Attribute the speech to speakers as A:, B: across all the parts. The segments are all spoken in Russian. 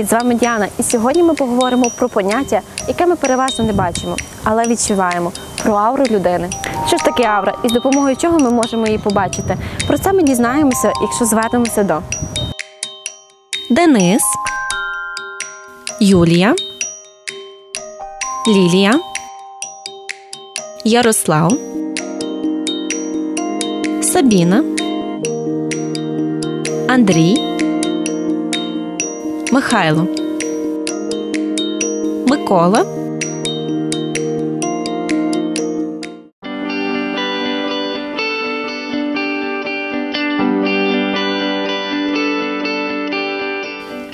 A: Привіт, з вами Діана. І сьогодні ми поговоримо про поняття, яке ми переважно не бачимо, але відчуваємо про ауру людини. Що ж таке аура і з допомогою чого ми можемо її побачити? Про це ми дізнаємося, якщо звернемося до
B: Денис, Юлія, Лілія, Ярослав, Сабіна, Андрій, Михайло, Микола.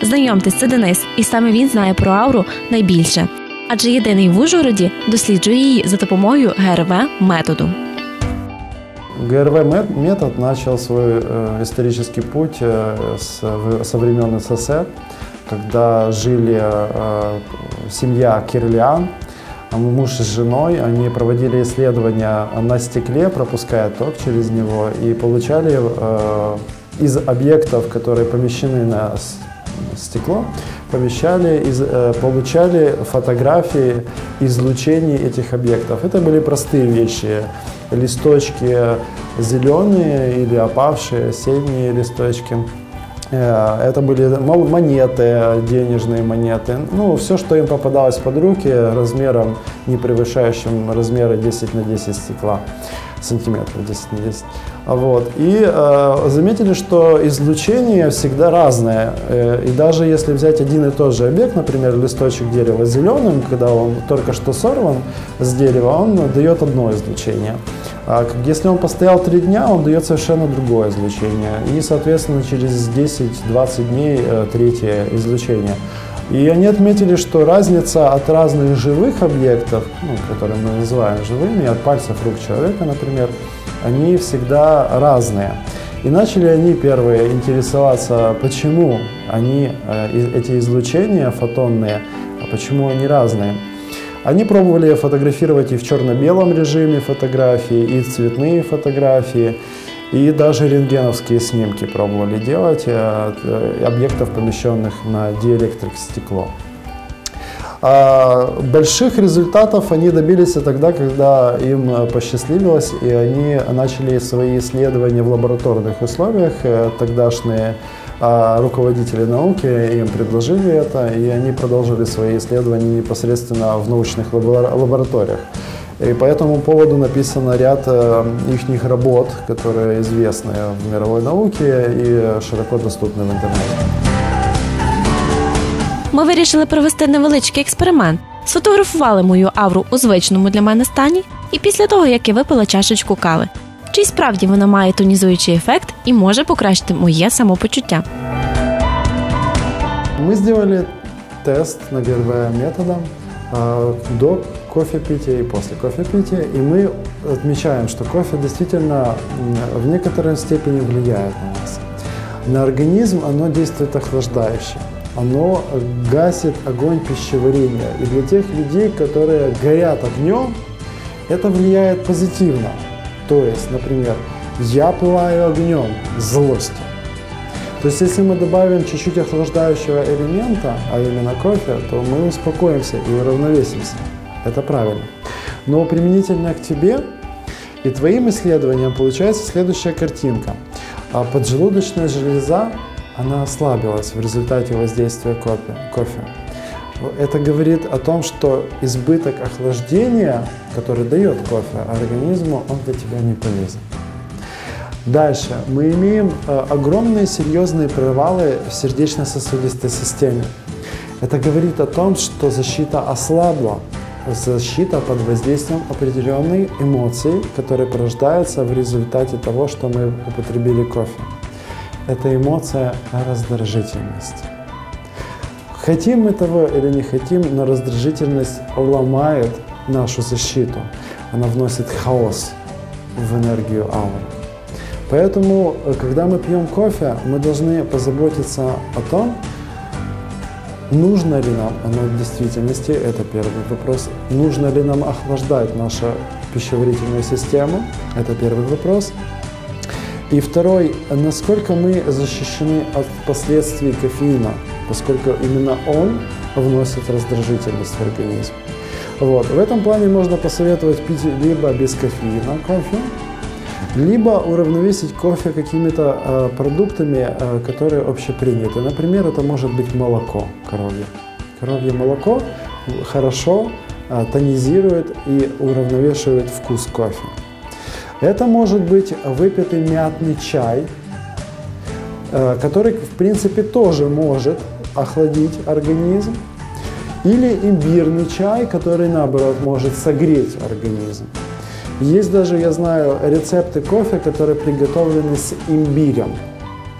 B: Знайомтесь, це Денис, і саме він знає про ауру найбільше, адже єдиний в Ужгороді досліджує її за допомогою ГРВ методу.
C: ГРВ-метод начал свой э, путь э, с, в- со времен СССР, когда жили э, семья Кирлиан, а муж с женой, они проводили исследования на стекле, пропуская ток через него, и получали э, из объектов, которые помещены на стекло, помещали, из- э, получали фотографии излучений этих объектов. Это были простые вещи. Листочки зеленые или опавшие, осенние листочки. Э, Это были монеты, денежные монеты. Ну, все, что им попадалось под руки, размером, не превышающим размеры 10 на 10 стекла сантиметров 10 на 10. А Вот. И э, заметили, что излучение всегда разное. Э, и даже если взять один и тот же объект, например, листочек дерева зеленым, когда он только что сорван с дерева, он дает одно излучение. А если он постоял три дня, он дает совершенно другое излучение. И, соответственно, через 10-20 дней э, третье излучение. И они отметили, что разница от разных живых объектов, ну, которые мы называем живыми, от пальцев рук человека, например, они всегда разные. И начали они первые интересоваться, почему они, э, эти излучения фотонные, а почему они разные. Они пробовали фотографировать и в черно-белом режиме фотографии, и цветные фотографии, и даже рентгеновские снимки пробовали делать э, от, э, объектов, помещенных на диэлектрик стекло. А больших результатов они добились тогда, когда им э, посчастливилось, и они начали свои исследования в лабораторных условиях. Э, Тогдашние а, руководители науки им предложили это, и они продолжили свои исследования непосредственно в научных лабора- лабораториях. И по этому поводу написано ряд их работ, которые известны в мировой науке и широко доступны в интернете.
B: Ми вирішили провести невеличкий експеримент. Сфотографували мою ауру у звичному для мене стані, і після того, як я випила чашечку кави. Чи й справді вона має тонізуючий ефект і може покращити моє самопочуття?
C: Мы сделали тест на ГРВ методом а, до кофепития и после кофепития, и мы отмечаем, что кофе действительно м, в некоторой степени влияет на нас. На организм оно действует охлаждающе, оно гасит огонь пищеварения. И для тех людей, которые горят огнем, это влияет позитивно. То есть, например, я пылаю огнем, злостью. То есть, если мы добавим чуть-чуть охлаждающего элемента, а именно кофе, то мы успокоимся и уравновесимся. Это правильно. Но применительно к тебе и твоим исследованиям получается следующая картинка. А Поджелудочная железа, она ослабилась в результате воздействия кофе. Это говорит о том, что избыток охлаждения, который дает кофе организму, он для тебя не полезен. Дальше. Мы имеем э, огромные серьезные провалы в сердечно-сосудистой системе. Это говорит о том, что защита ослабла. Защита под воздействием определенной эмоций, которые порождаются в результате того, что мы употребили кофе. Это эмоция раздражительности. Хотим мы того или не хотим, но раздражительность ломает нашу защиту. Она вносит хаос в энергию ауры. Поэтому, э, когда мы пьем кофе, мы должны позаботиться о том, нужно ли нам оно в действительности, это первый вопрос, нужно ли нам охлаждать нашу пищеварительную систему, это первый вопрос. И второй, насколько мы защищены от последствий кофеина поскольку именно он вносит раздражительность в организм. Вот. В этом плане можно посоветовать пить либо без кофеина кофе, либо уравновесить кофе какими-то э, продуктами, э, которые общеприняты. Например, это может быть молоко коровье. Коровье молоко хорошо э, тонизирует и уравновешивает вкус кофе. Это может быть выпитый мятный чай, э, который, в принципе, тоже может охладить организм. Или имбирный чай, который, наоборот, может согреть организм. Есть даже, я знаю, рецепты кофе, которые приготовлены с имбирем.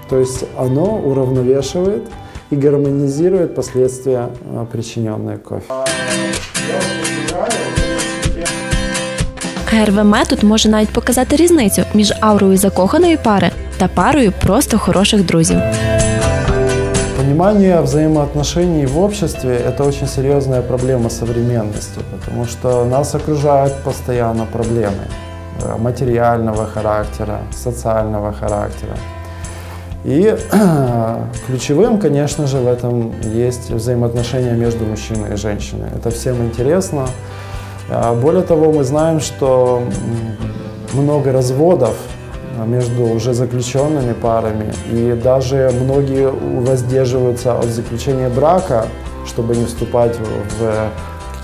C: То есть оно уравновешивает и гармонизирует последствия, а, причиненные кофе.
B: ГРВ метод може навіть показати різницю між аурою закоханої пари та парою просто хороших друзів.
C: Понимание взаимоотношений в обществе – это очень серьезная проблема современности, потому что нас окружают постоянно проблемы э, материального характера, социального характера. И ключевым, конечно же, в этом есть взаимоотношения между мужчиной и женщиной. Это всем интересно. А Более того, мы знаем, что много разводов между уже заключенными парами, и даже многие воздерживаются от заключения брака, чтобы не вступать в в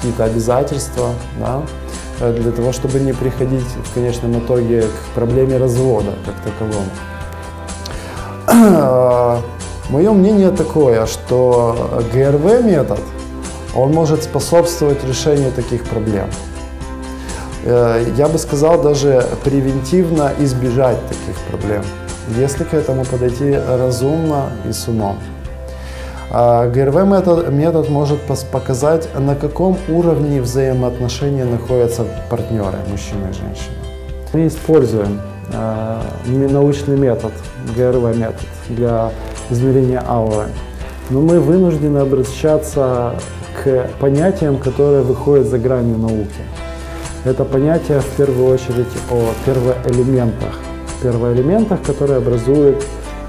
C: какие-то обязательства, да, э, для того, чтобы не приходить в конечном итоге к проблеме развода как таковому. Мое мнение такое, что ГРВ метод, он может способствовать решению таких проблем. Э, Я бы сказал, даже превентивно избежать таких проблем, если к этому подойти разумно и с умом. А ГРВ метод, метод может показать, на каком уровне взаимоотношения находятся партнеры, мужчина и женщина. Мы используем э, научный метод, ГРВ метод, для измерения ауры. Но мы вынуждены обращаться к понятиям, которые выходят за гранью науки. Это понятие в первую очередь о первоэлементах. Первоэлементах, которые образуют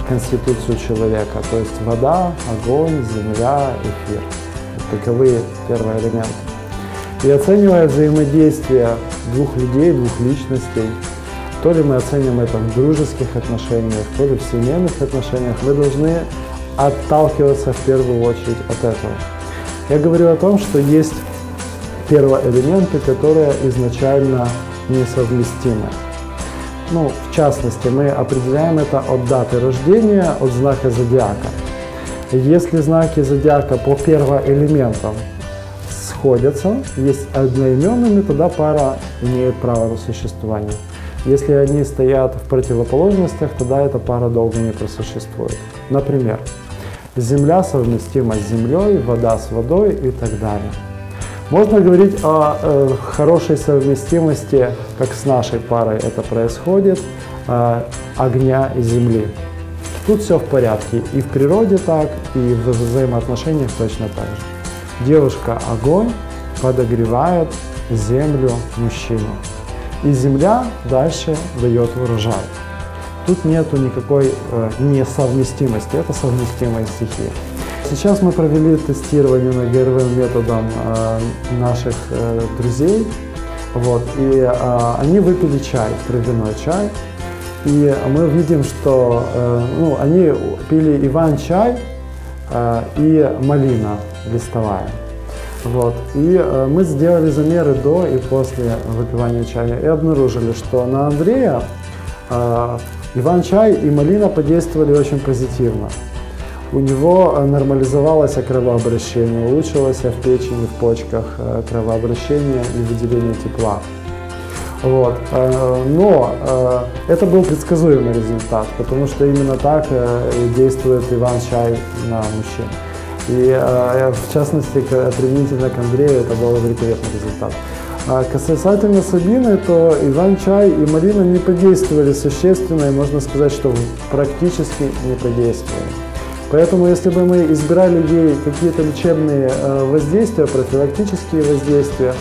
C: конституцию человека, то есть вода, огонь, земля, эфир. Таковы первоэлементы. И оценивая взаимодействие двух людей, двух личностей, то ли мы оценим это в дружеских отношениях, то ли в семейных отношениях, мы должны отталкиваться в первую очередь от этого. Я говорю о том, что есть первоэлементы, которые изначально несовместимы. Ну, в частности, мы определяем это от даты рождения, от знака зодиака. Если знаки зодиака по первоэлементам сходятся, есть одноименными, тогда пара имеет право на существование. Если они стоят в противоположностях, тогда эта пара долго не просуществует. Например, Земля совместима с Землей, вода с водой и так далее. Можно говорить о э, хорошей совместимости, как с нашей парой это происходит, э, огня и земли. Тут все в порядке. И в природе так, и в взаимоотношениях точно так же. Девушка огонь подогревает землю мужчину. И земля дальше дает урожай. Тут нету никакой э, несовместимости, это совместимые стихии. Сейчас мы провели тестирование на ГРВ методом э, наших э, друзей, вот, и э, они выпили чай, травяной чай, и мы видим, что э, ну, они пили иван-чай и малина листовая. Вот. И э, мы сделали замеры до и после выпивания чая и обнаружили, что на Андрея э, иван-чай и малина подействовали очень позитивно. У него э, нормализовалось кровообращение, улучшилось в печени, в почках э, кровообращение и выделение тепла. Вот. э, Но это был предсказуемый результат, потому что именно так действует Иван-чай на мужчин. И в частности, применительно к Андрею, это был великолепный результат. А касательно Сабины, то Иван-чай и Марина не подействовали существенно, и можно сказать, что практически не подействовали. Поэтому, если бы мы избирали ей какие-то лечебные э, воздействия, профилактические воздействия,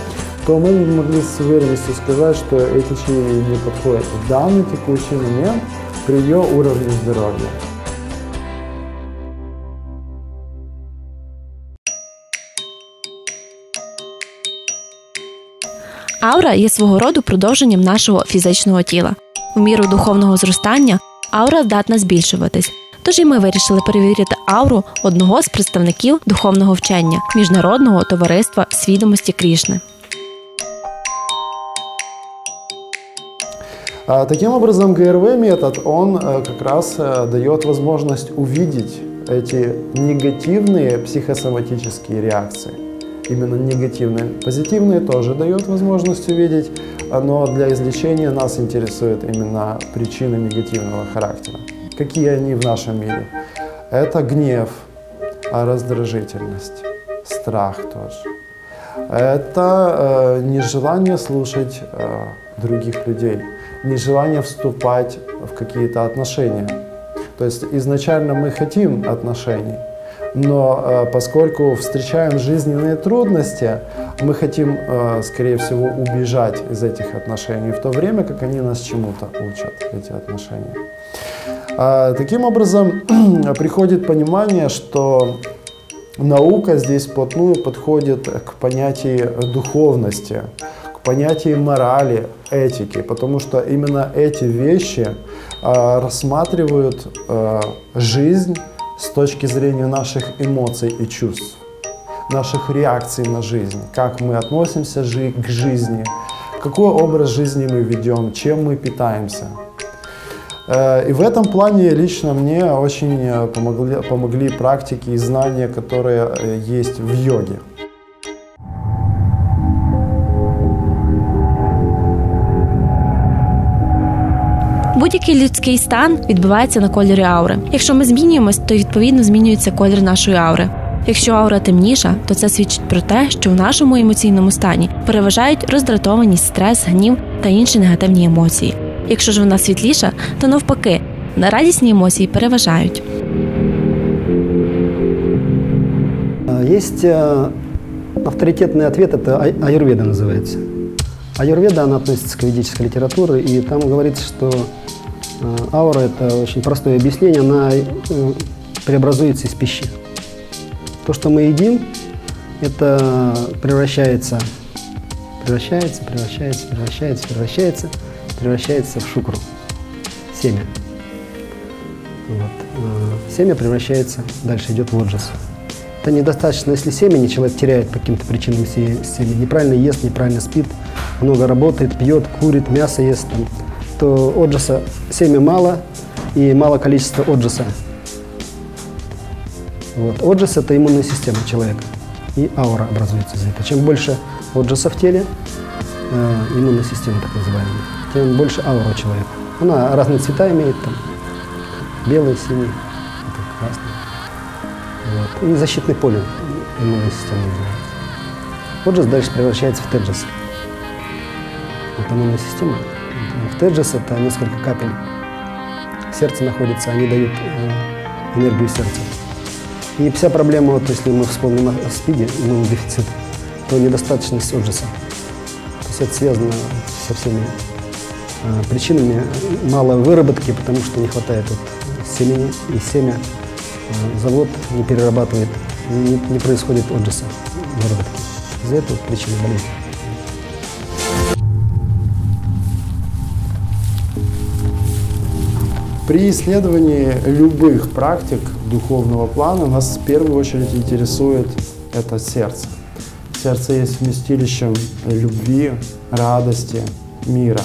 C: то мы не могли с уверенностью сказать, что эти чаи не подходят в данный текущий момент при ее уровне здоровья.
B: Аура є свого роду продовженням нашого фізичного тіла. В міру духовного зростання аура здатна збільшуватись. Тож і ми вирішили перевірити ауру одного з представників духовного вчення міжнародного товариства свідомості Крішни.
C: А, Таким образом, ГРВ метод, он э, как раз э, дает возможность увидеть эти негативные психосоматические реакции. Именно негативные. Позитивные тоже дает возможность увидеть, а, но для излечения нас интересует именно причины негативного характера. Какие они в нашем мире? Это гнев, а, раздражительность, страх тоже. Это э, нежелание слушать э, других людей, нежелание вступать в какие-то отношения. То есть изначально мы хотим отношений, но э, поскольку встречаем жизненные трудности, мы хотим, э, скорее всего, убежать из этих отношений, в то время как они нас чему-то учат, эти отношения. А, Таким образом, приходит понимание, что наука здесь вплотную подходит к понятию духовности, к понятию морали, этики, потому что именно эти вещи а, рассматривают а, жизнь с точки зрения наших эмоций и чувств, наших реакций на жизнь, как мы относимся к жизни, какой образ жизни мы ведем, чем мы питаемся. Э, И в этом плане лично мне очень э, помогли, помогли практики и знания, которые э, есть в йоге.
B: Будь-який людський стан відбувається на кольорі аури. Якщо ми змінюємось, то відповідно змінюється колір нашої аури. Якщо аура темніша, то це свідчить про те, що в нашому емоційному стані переважають роздратованість, стрес, гнів та інші негативні емоції. Якщо ж вона світліша, то навпаки, радісні емоції переважають.
D: А, Есть э, авторитетный ответ, это ай- аюрведа называется. Аюрведа, она относится к ведической литературе, и там говорится, что э, аура – это очень простое объяснение, она э, преобразуется из пищи. То, что мы едим, это превращается, превращается, превращается, превращается, превращается, превращается в шукру, семя. Вот. Э, Семя превращается, дальше идет в отжас. Это недостаточно, если семени человек теряет по каким-то причинам се- семя, неправильно ест, неправильно спит, много работает, пьет, курит, мясо ест, там, то отжаса семя мало и мало количества отжаса. Вот. Отжас – это иммунная система человека, и аура образуется из этого. Чем больше отжаса в теле, э, иммунная система так называемая, тем больше аура человека. Она разные цвета имеет, там, белый, синий, красный. Вот. И защитный поле иммунной системы называется. Отжас дальше превращается в теджас. Вот иммунная система. В теджас это несколько капель. Сердце находится, они дают э, энергию сердца. И вся проблема, вот если мы вспомним о СПИДе, иммунный дефицит, то недостаточность отжаса. То есть это связано со всеми причинами мало выработки, потому что не хватает вот семени и семя э, завод не перерабатывает, не, не происходит отжаса выработки. Из-за этого причина болезни.
C: При исследовании любых практик духовного плана нас в первую очередь интересует это сердце. Сердце есть вместилищем любви, радости, мира.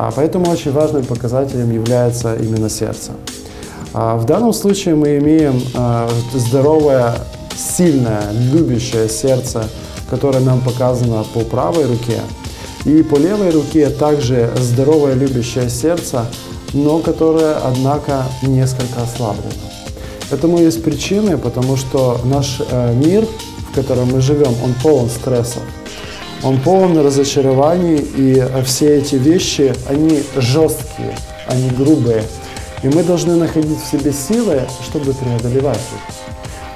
C: А поэтому очень важным показателем является именно сердце. А в данном случае мы имеем а, здоровое, сильное, любящее сердце, которое нам показано по правой руке. И по левой руке также здоровое, любящее сердце, но которое, однако, несколько ослаблено. Этому есть причины, потому что наш э, мир, в котором мы живем, он полон стрессов. Он полон разочарований, и э, все эти вещи, они жесткие, они грубые. И мы должны находить в себе силы, чтобы преодолевать их.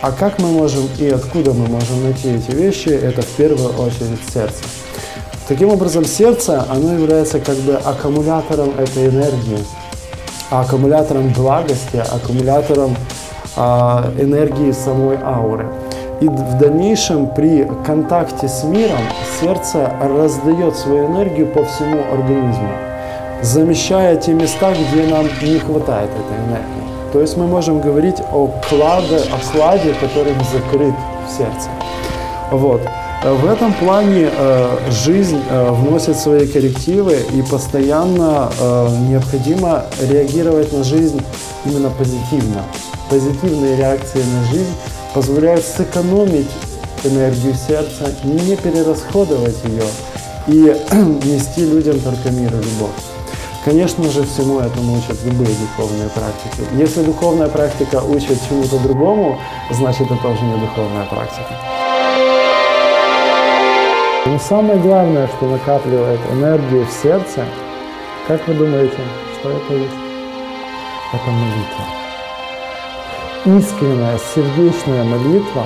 C: А как мы можем и откуда мы можем найти эти вещи, это в первую очередь сердце. Таким образом, сердце, оно является как бы аккумулятором этой энергии, аккумулятором благости, аккумулятором а, энергии самой ауры. И в дальнейшем при контакте с миром сердце раздает свою энергию по всему организму, замещая те места, где нам не хватает этой энергии. То есть мы можем говорить о кладе, о кладе, который закрыт в сердце. Вот. В этом плане э, жизнь э, вносит свои коррективы и постоянно э, необходимо реагировать на жизнь именно позитивно. Позитивные реакции на жизнь позволяют сэкономить энергию сердца, не перерасходовать ее и нести людям только мир и любовь. Конечно же, всему этому учат любые духовные практики. Если духовная практика учит чему-то другому, значит это тоже не духовная практика. Но самое главное, что накапливает энергию в сердце, как вы думаете, что это есть? Это молитва. Искренняя, сердечная молитва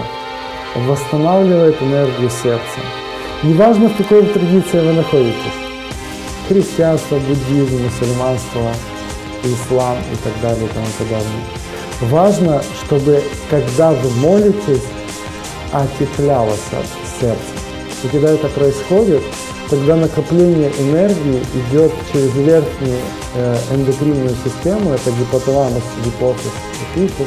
C: восстанавливает энергию сердца. Неважно, в какой традиции вы находитесь. Христианство, буддизм, мусульманство, ислам и так далее и тому подобное. Важно, чтобы когда вы молитесь, отеплялось сердце. И когда это происходит, тогда накопление энергии идет через верхнюю э, эндокринную систему, это гипоталамус, гипофиз, эпифиз,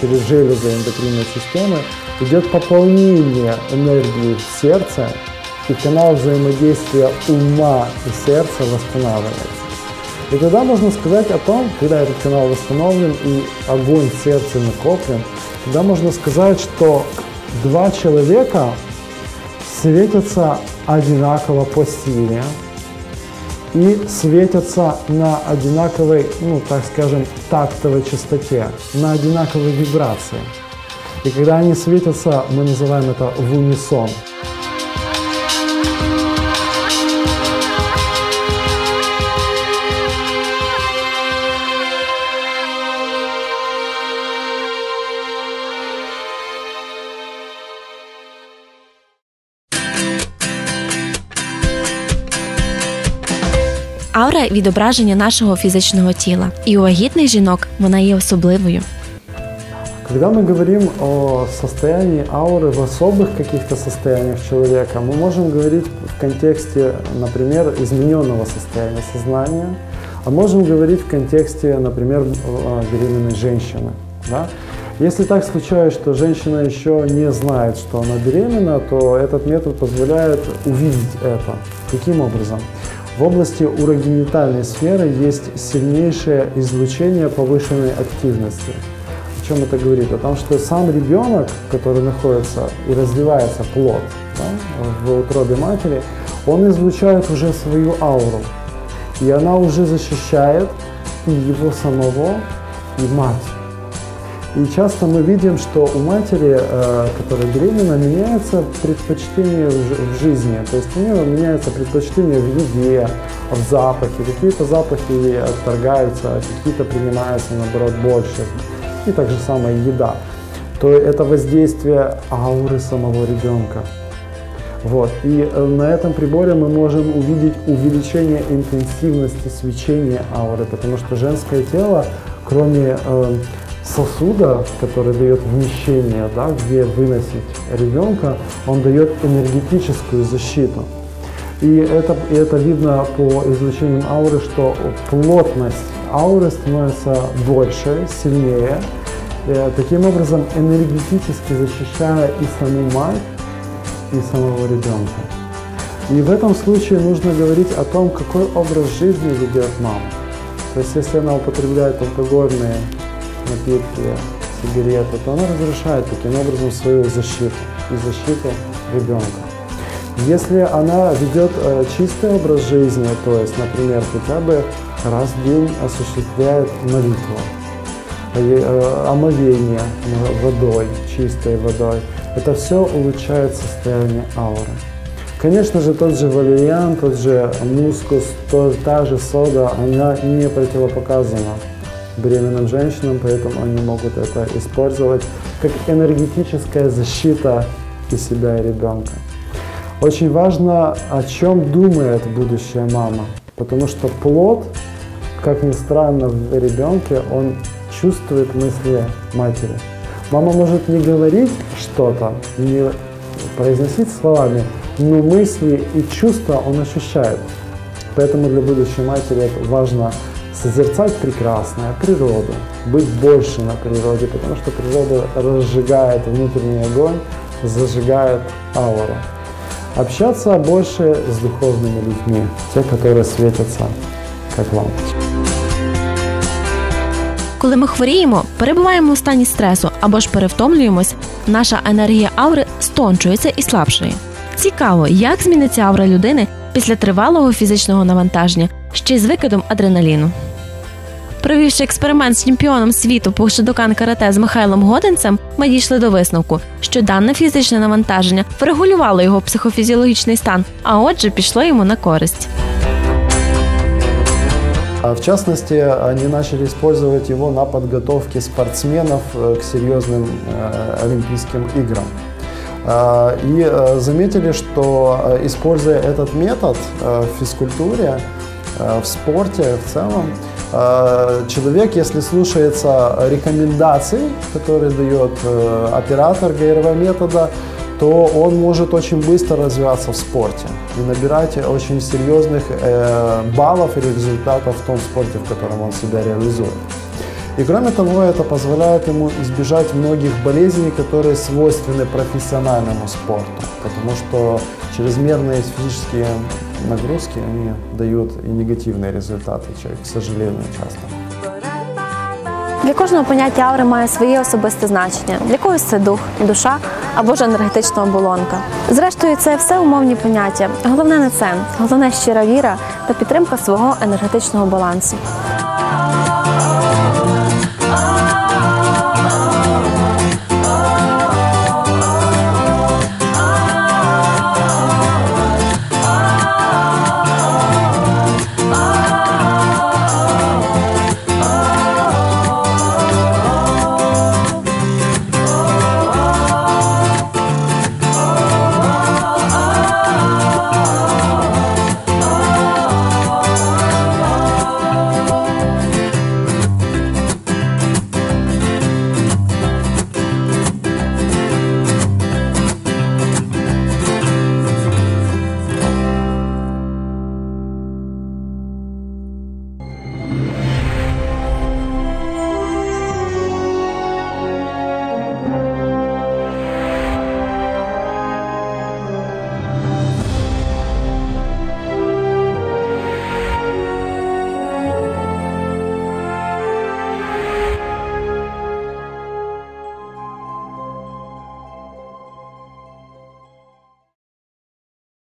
C: через железы эндокринной системы, идет пополнение энергии в сердце, и канал взаимодействия ума и сердца восстанавливается. И тогда можно сказать о том, когда этот канал восстановлен и огонь в сердце накоплен, тогда можно сказать, что два человека светятся одинаково по силе и светятся на одинаковой, ну так скажем, тактовой частоте, на одинаковой вибрации. И когда они светятся, мы называем это в унисон.
B: Аура відображення нашого фізичного тіла. І у вагітних жінок вона є особливою.
C: Когда мы говорим о состоянии ауры в особых каких-то состояниях человека, мы можем говорить в контексте, например, измененного состояния сознания, а можем говорить в контексте, например, беременной женщины. Да? Если так случается, что женщина еще не знает, что она беременна, то этот метод позволяет увидеть это. Каким образом? В области урогенитальной сферы есть сильнейшее излучение повышенной активности. О чем это говорит? О том, что сам ребенок, который находится и развивается плод да, в утробе матери, он излучает уже свою ауру. И она уже защищает и его самого, и мать. И часто мы видим, что у матери, э, которая беременна, меняется предпочтение в жизни. То есть у нее меняется предпочтение в еде, в запахе. Какие-то запахи отторгаются, какие-то принимаются, наоборот, больше. И так же самое еда. То это воздействие ауры самого ребенка. Вот. И э, на этом приборе мы можем увидеть увеличение интенсивности свечения ауры, потому что женское тело, кроме э, сосуда, который дает вмещение, да, где выносить ребенка, он дает энергетическую защиту. И это, и это видно по излучениям ауры, что плотность ауры становится больше, сильнее, и, таким образом энергетически защищая и саму мать, и самого ребенка. И в этом случае нужно говорить о том, какой образ жизни ведет мама. То есть если она употребляет алкогольные напитки, сигареты, то она разрушает таким образом свою защиту и защиту ребенка. Если она ведет э, чистый образ жизни, то есть, например, хотя бы раз в день осуществляет молитву, э, омовение водой, чистой водой, это все улучшает состояние ауры. Конечно же, тот же валериан, тот же мускус, то, та же сода, она не противопоказана беременным женщинам, поэтому они могут это использовать как энергетическая защита и себя, и ребенка. Очень важно, о чем думает будущая мама, потому что плод, как ни странно, в ребенке, он чувствует мысли матери. Мама может не говорить что-то, не произносить словами, но мысли и чувства он ощущает. Поэтому для будущей матери это важно созерцать прекрасное, природу, быть больше на природе, потому что природа разжигает внутренний огонь, зажигает ауру. Общаться больше с духовными людьми, те, которые светятся как лампочки.
B: Коли ми хворіємо, перебуваємо у стані стресу або ж перевтомлюємось, наша енергія аури стончується і слабшає. Цікаво, як зміниться аура людини після тривалого фізичного навантаження, ще й з викидом адреналіну. Провівши експеримент з чемпіоном світу по шидокан карате з Михайлом Годенцем, ми дійшли до висновку, що дане фізичне навантаження врегулювало його психофізіологічний стан, а отже, пішло йому на користь.
C: А В частности, они начали использовать его на подготовке спортсменов э, к серьезным э, Олимпийским играм. А, И э, заметили, что э, используя этот метод э, в физкультуре, э, в спорте в целом, э, человек, если слушается рекомендаций, которые дает э, оператор ГРВ метода, то он может очень быстро развиваться в спорте и набирать очень серьезных э, баллов и результатов в том спорте, в котором он себя реализует. И кроме того, это позволяет ему избежать многих болезней, которые свойственны профессиональному спорту, потому что чрезмерные физические нагрузки, они дают и негативные результаты, к сожалению, часто.
A: Для кожного поняття аури має своє особисте значення. Для когось це дух, душа або ж енергетична оболонка. Зрештою, це все умовні поняття. Головне не це, головне щира віра та підтримка свого енергетичного балансу.